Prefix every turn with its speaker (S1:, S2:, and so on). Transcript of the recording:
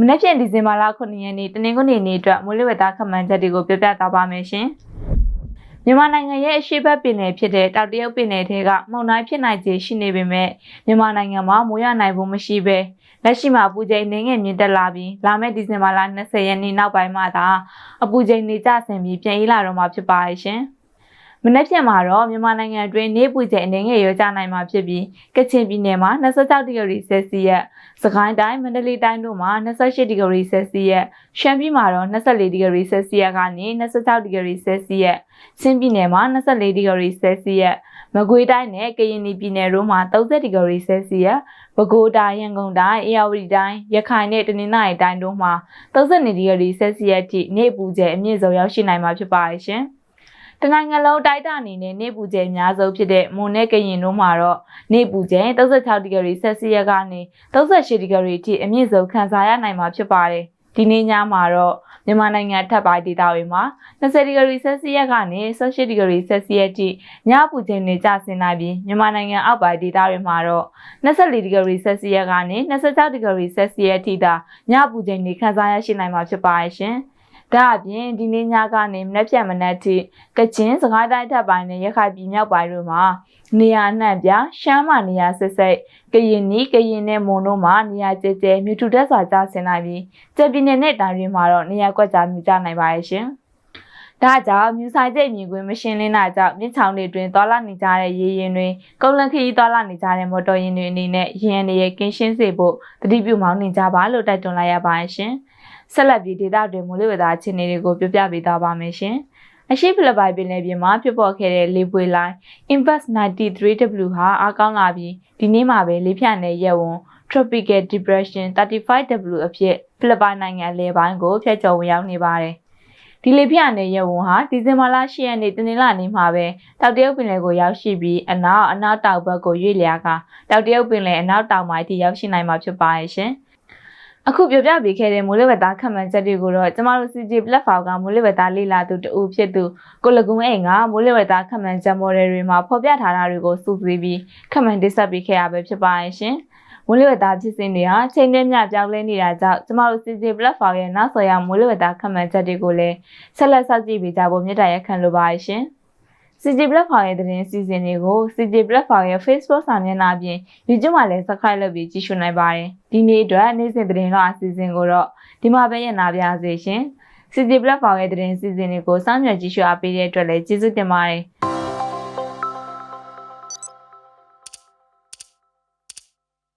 S1: မနေ့ပြန်ဒီဇင်ဘာလ9ရက်နေ့တနင်္ဂနွေနေ့အတွက်မိုးလေဝသခန့်မှန်းချက်တွေကိုပြပြသွားပါမယ်ရှင်။မြန်မာနိုင်ငံရဲ့အရှေ့ဘက်ပင်လယ်ဖြစ်တဲ့တောင်တရုတ်ပင်လယ်ထဲကမုန်တိုင်းဖြစ်နိုင်ခြေရှိနေပေမဲ့မြန်မာနိုင်ငံမှာမိုးရနိုင်ဖို့မရှိဘဲလက်ရှိမှာအပူချိန်နှင်းငယ်မြင့်တက်လာပြီးလာမယ့်ဒီဇင်ဘာလ20ရက်နေ့နောက်ပိုင်းမှာသာအပူချိန်နေကျဆင်းပြီးပြန်အေးလာတော့မှာဖြစ်ပါရဲ့ရှင်။ မနေ့ပြန်မှာတော့မြန်မာနိုင်ငံအတွင်းနေပူချိန်အနေငယ်ရောကြနိုင်မှာဖြစ်ပြီးကချင်ပြည်နယ်မှာ26ဒီဂရီဆယ်စီယပ်စကိုင်းတိုင်းမန္တလေးတိုင်းတို့မှာ28ဒီဂရီဆယ်စီယပ်ရှမ်းပြည်မှာတော့24ဒီဂရီဆယ်စီယပ်ကနေ26ဒီဂရီဆယ်စီယပ်ချင်းပြည်နယ်မှာ24ဒီဂရီဆယ်စီယပ်မကွေးတိုင်းနဲ့ကရင်ပြည်နယ်တို့မှာ30ဒီဂရီဆယ်စီယပ်ပဲခူးတိုင်းရန်ကုန်တိုင်းအေရဝတီတိုင်းရခိုင်နဲ့တနင်္သာရီတိုင်းတို့မှာ32ဒီဂရီဆယ်စီယပ်ထိနေပူချိန်အမြင့်ဆုံးရောက်ရှိနိုင်မှာဖြစ်ပါရဲ့ရှင်။ တနိုင်ငံလုံးတိုက်တာအနေနဲ့နေပူချိန်အများဆုံးဖြစ်တဲ့မွန်နဲ့ကရင်တို့မှာတော့နေပူချိန်36ဒီဂရီဆယ်စီယပ်ကနေ38ဒီဂရီထိအမြင့်ဆုံးခံစားရနိုင်မှာဖြစ်ပါတယ်။ဒီနေ့ညမှာတော့မြန်မာနိုင်ငံထပ်ပိုင်းဒေသတွေမှာ20ဒီဂရီဆယ်စီယပ်ကနေ18ဒီဂရီဆယ်စီယပ်ထိညပူချိန်တွေကျဆင်းနိုင်ပြီးမြန်မာနိုင်ငံအောက်ပိုင်းဒေသတွေမှာတော့24ဒီဂရီဆယ်စီယပ်ကနေ26ဒီဂရီဆယ်စီယပ်ထိသာညပူချိန်တွေခံစားရရှိနိုင်မှာဖြစ်ပါရဲ့ရှင်။ ဒါအပြင်ဒီနေ့ညကနေမနက်ဖြန်မနက်ထိကချင်စကိုင်းတိုင်းထပ်ပိုင်းနဲ့ရခိုင်ပြည်မြောက်ပိုင်းတို့မှာနေရာနှံ့ပြရှမ်းမှာနေရာစစ်စိတ်ကရင်နီးကရင်နဲ့မွန်တို့မှာနေရာကျကျမြူထူတက်စွာကျဆင်းနိုင်ပြီးကျပြည်နယ်နဲ့တိုင်းတွေမှာတော့နေရာကွက်ကြားမြူကျနိုင်ပါရဲ့ရှင်။ဒါကြောင့်မြူဆိုင်ကျိတ်မြင်ကွင်းမရှင်းလင်းတာကြောင့်မြစ်ချောင်းတွေတွင်သွာလာနေကြတဲ့ရေရင်တွေကုန်းလန့်ခရီးသွာလာနေကြတဲ့မော်တော်ယာဉ်တွေအနေနဲ့ရေရန်တွေကင်းရှင်းစေဖို့တတိပြုမောင်းနေကြပါလို့တိုက်တွန်းလိုက်ရပါရှင်။ ဆက်လက်ပြီးဒေတာတွေမိုးလေဝသအခြေအနေတွေကိုပြပြပေးသွားပါမယ်ရှင်။အရှိဖိလစ်ပိုင်ပင်လယ်ပြင်မှာဖြစ်ပေါ်ခဲ့တဲ့လေပွေလိုင်း Impulse 93W ဟာအားကောင်းလာပြီးဒီနေ့မှာပဲလေဖြန့်တဲ့ရက်ဝန် Tropical Depression 35W အဖြစ်ဖိလစ်ပိုင်နိုင်ငံလေပိုင်းကိုဖျက်ချော်ဝင်ရောက်နေပါတယ်။ဒီလေပြတဲ့ရက်ဝန်ဟာဒီဇင်ဘာလ10ရက်နေ့တနင်္လာနေ့မှာပဲတောက်တရုတ်ပင်လယ်ကိုရောက်ရှိပြီးအနောက်အနောက်တောင်ဘက်ကိုရွေ့လျားကတောက်တရုတ်ပင်လယ်အနောက်တောင်ပိုင်းထိရောက်ရှိနိုင်မှာဖြစ်ပါရဲ့ရှင်။ အခုပြောပြပေးခဲ့တဲ့မိုးလေဝသခန့်မှန်းချက်တွေကိုတော့ကျမတို့ CJ platform ကမိုးလေဝသလေ့လာသူတဦးဖြစ်သူကိုလကုံအိမ်ကမိုးလေဝသခန့်မှန်းချက် model တွေမှာဖော်ပြထားတာတွေကိုစုစည်းပြီးခန့်မှန်းတင်ဆက်ပေးခဲ့ရပဲဖြစ်ပါရဲ့ရှင်။မိုးလေဝသဖြစ်စဉ်တွေဟာချိန်နဲ့မျှပြောင်းလဲနေတာကြောင့်ကျမတို့ CJ platform ရဲ့နောက်ဆက်ရမိုးလေဝသခန့်မှန်းချက်တွေကိုလည်းဆက်လက်စောင့်ကြည့်ပေးကြဖို့မြတ်တရခံလိုပါရဲ့ရှင်။ CJ Platform ရဲ့သတင်းစီစဉ်တွေကို CJ Platform ရဲ့ Facebook စာမျက်နှာပြင် YouTube မှာလည်း Subscribe လုပ်ပြီးကြည့်ရှုနိုင်ပါတယ်။ဒီနေ့အတွက်နေ့စဉ်သတင်းတော်အစီအစဉ်ကိုတော့ဒီမှာပဲရနာပြစေရှင်။ CJ Platform ရဲ့သတင်းစီစဉ်တွေကိုစောင့်မျှော်ကြည့်ရှုအားပေးတဲ့အတွက်လည်းကျေးဇူးတင်ပါတယ်။